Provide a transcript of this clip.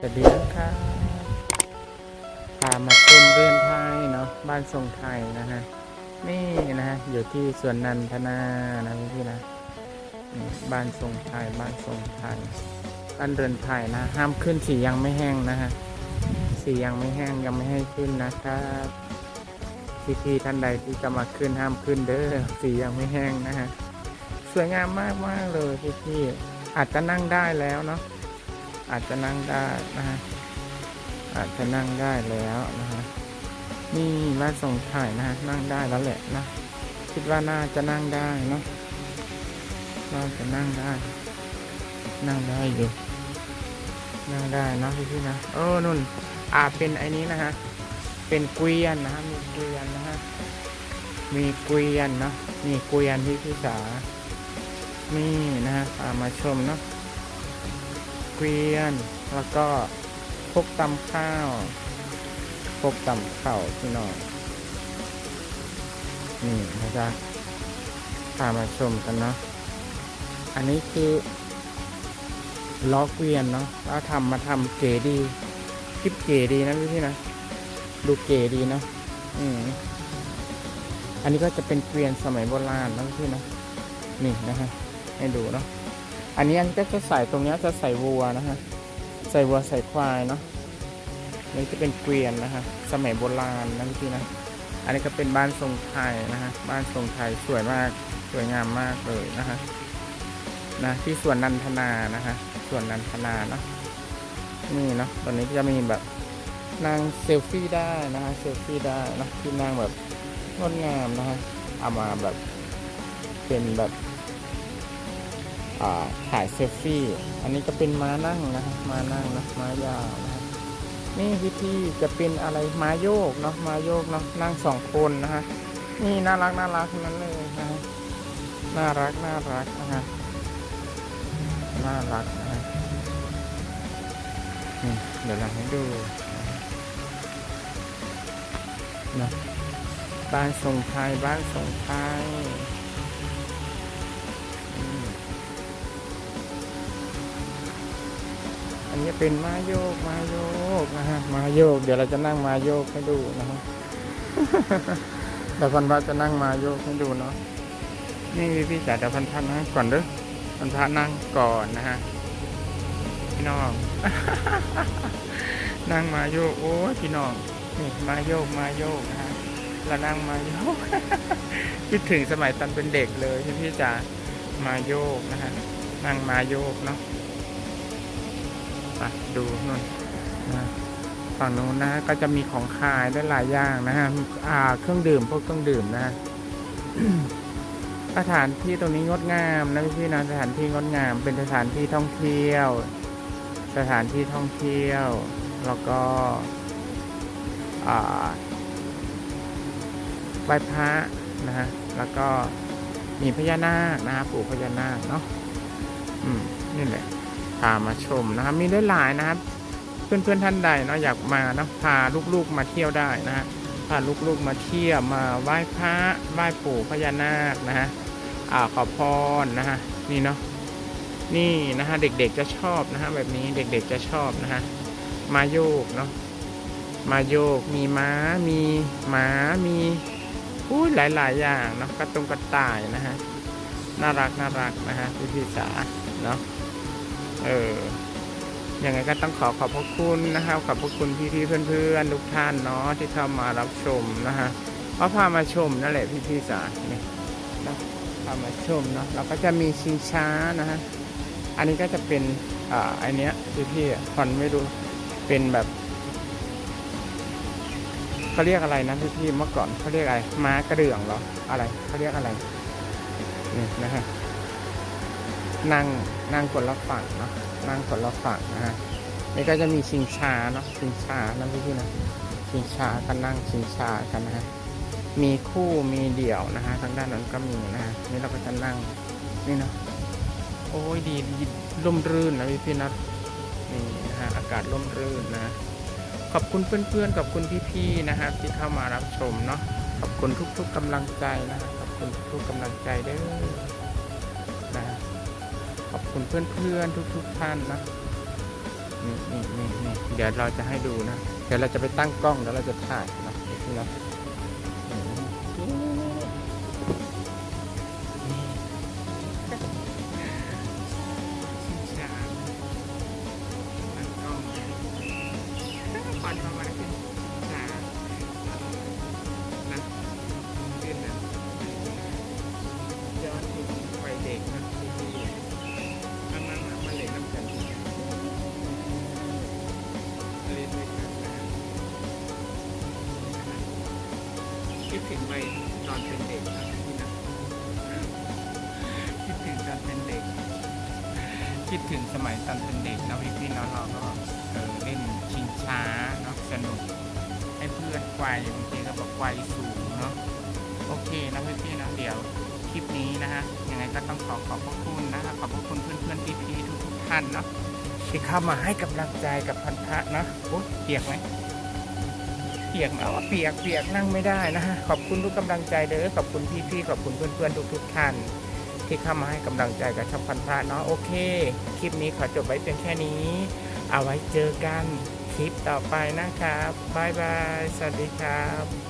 สวัสดีนะครับพามาชมเรือนไทยเนาะบ้านทรงไทยนะฮะนี่นะฮะอยู่ที่สวนนันทนานะพี่นะบ้านทรงไทยบ้านทรงไทยบ้านเรือนไทยนะ ห้ามขึ้นสียังไม่แห้งนะฮะสียังไม่แห้งยังไม่ให้ขึ้นนะครับพี่ๆท่านใดที่จะมาขึ้นห้ามขึ้นเด้อสียังไม่แห้งนะฮะสวยงามมากมากเลยพี่ๆอาจจะนั่งได้แล้วเนาะ อาจจะนั่งได้นะฮะอาจจะนั่งได้แล้วนะฮะนี่บ้าส่งถ่ายนะฮะนั่งได้แล้วแหละนะคิดว่าน่าจะนั่งได้เนาะน่าจะนั่งได้ นั่งได้อยู่นั่งได้นะพี่พี่ๆนะเออนุ่นอาเป็นไอ้นี้นะฮะเป็นเกวียนนะฮะมีเกวียนนะฮะมีเกวียนเนาะมีเกวียนที่พี่สานี่นะฮะมาชมเนาะ เกวียน แล้วก็พกตำข้าวพกตำข้าวพี่น้องนี่นะจ๊ะพามาชมกันเนาะอันนี้คือล้อเกวียนเนาะแล้วทำมาทำเก๋ดีคลิปเก๋ดีนะพี่นะ ดูเก๋ดีเนาะอืมอันนี้ก็จะเป็นเกวียนสมัยโบราณนะพี่นะนี่นะฮะให้ดูเนาะ อันนี้อันก็จะใส่ตรงนี้จะใส่วัวนะฮะ ใส่วัวใส่ควายเนาะนี่จะเป็นเกวียนนะฮะ สมัยโบราณนะพี่นะ อันนี้ก็เป็นบ้านทรงไทยนะฮะ บ้านทรงไทยสวยมาก สวยงามมากเลยนะฮะ นะที่สวนนันทนานะฮะ สวนนันทนาเนาะ นี่เนาะ ตอนนี้จะมีแบบนั่งเซลฟี่ได้นะฮะ เซลฟี่ได้นะที่นั่งแบบงดงามนะฮะ เอามาแบบเป็นแบบ ถ่ายเซลฟี่ อันนี้ก็เป็นม้านั่งนะม้านั่งนะม้ายาวนะนี่พี่ที่จะเป็นอะไรม้าโยกเนาะม้าโยกเนาะนั่งสองคนนะฮะนี่น่ารักน่ารักทั้งนั้นเลยนะน่ารักน่ารักนะฮะน่ารักนะฮะนี่เดี๋ยวเราให้ดูนะบ้านทรงไทยบ้านทรงไทย อันนี้เป็นมาโยกมาโยกนะฮะมาโยก เดี๋ยวเราจะนั่งมาโยกให้ดูนะฮะเดี๋ยวพันพระจะนั่งมาโยกให้ดูเนาะนี่พี่พี่จ๋าเดี๋ยวพันพันนั่งก่อนเด้อพันพระนั่งก่อนนะฮะพี่น้องนั่งมาโยกโอ้พี่น้องนี่มาโยกมาโยกนะฮะเรานั่งมาโยกคิดถึงสมัยตอนเป็นเด็กเลยพี่พี่จ๋ามาโยกนะฮะนั่งมาโยกเนาะ อะดูนู่นนะฝั่งนู้นนะก็จะมีของขายได้หลายอย่างนะฮะอ่าเครื่องดื่มพวกเครื่องดื่มนะฮะสถานที่ตรงนี้งดงามนะพี่พี่นะสถานที่งดงาม เป็นสถานที่ท่องเที่ยว สถานที่ท่องเที่ยว แล้วก็อ่าไหว้พระนะฮะแล้วก็มีพญานาคนะฮะปู่พญานาคเนาะอืมนี่แหละ พามาชมนะครับ มีได้หลายนะครับ เพื่อนๆท่านใดเนาะอยากมานะพาลูกๆมาเที่ยวได้นะฮะพาลูกๆมาเที่ยวมาไหว้พระไหว้ปู่พญานาคนะฮะอ่าขอพรนะฮะนี่เนาะนี่นะฮะเด็กๆจะชอบนะฮะแบบนี้เด็กๆจะชอบนะฮะมาโยกเนาะมาโยกมีม้ามีหมามีอุ้หลายๆอย่างเนาะกระตรงกระต่ายนะฮะน่ารักน่ารักนะฮะพี่ๆจ๋าเนาะ เออยังไงก็ต้องขอขอบพระคุณนะครับขอบพระคุณพี่ๆเพื่อนๆทุกท่านเนาะที่เข้ามารับชมนะฮะเพราะพามาชมนั่นแหละพี่ๆสาเนี่ยนะพามาชมเนาะเราก็จะมีชิงช้านะฮะอันนี้ก็จะเป็นอ่าไอเนี้ยพี่ๆอ่อนไม่รู้เป็นแบบเขาเรียกอะไรนะพี่ๆเมื่อก่อนเขาเรียกอะไรม้ากระเดื่องเหรออะไรเขาเรียกอะไรนี่นะฮะ นั่งนั่งคนละฝั่งเนาะนั่งคนละฝั่งนะฮะนี่ก็จะมีชิงช้าเนาะชิงช้านะพี่พี่ๆนะชิงช้าก็นั่งชิงช้ากันนะฮะมีคู่มีเดี่ยวนะฮะทางด้านนั้นก็มีนะฮะนี่เราก็จะนั่งนี่เนาะโอ้ยดีดีร่มรื่นนะพี่พี่ๆนะนี่นะฮะอากาศร่มรื่นนะขอบคุณเพื่อนๆขอบคุณพี่ๆนะฮะที่เข้ามารับชมเนาะขอบคุณทุกๆกำลังใจนะฮะขอบคุณทุกๆกำลังใจเด้อ คุณเพื่อนๆทุกๆท่านนะนี่นี่นี่นี่เดี๋ยวเราจะให้ดูนะ เดี๋ยวเราจะไปตั้งกล้องแล้วเราจะถ่ายนะนี่นะ คิดถึงวัยตอนเป็นเด็กนะพี่นะคิดถึงตอนเป็นเด็ก คิดถึงสมัยตอนเป็นเด็กนะพี่พี่ๆน้องเราก็เออเล่นชิงช้าเนาะสนุกให้เพื่อนไกวบางทีก็บอกไกวสูงเนาะโอเคนะพี่พี่ๆนะเดี๋ยวคลิปนี้นะฮะยังไงก็ต้องขอขอบพระคุณนะฮะขอบพระคุณเพื่อนเพื่อนพี่พี่ทุกทุกท่านเนาะที่เข้ามาให้กำลังใจกับพันธะนะโอ้เปียกไหม ปียกเอาเปียกเปียกนั่งไม่ได้นะฮะขอบคุณทุกกำลังใจเด้อขอบคุณพี่ๆขอบคุณเพื่อนๆทุกๆท่าน ที่เข้ามาให้กำลังใจกับช่องพันธะเนาะโอเค คลิปนี้ขอจบไว้เพียงแค่นี้ เอาไว้เจอกันคลิปต่อไปนะครับบายบายสวัสดีครับ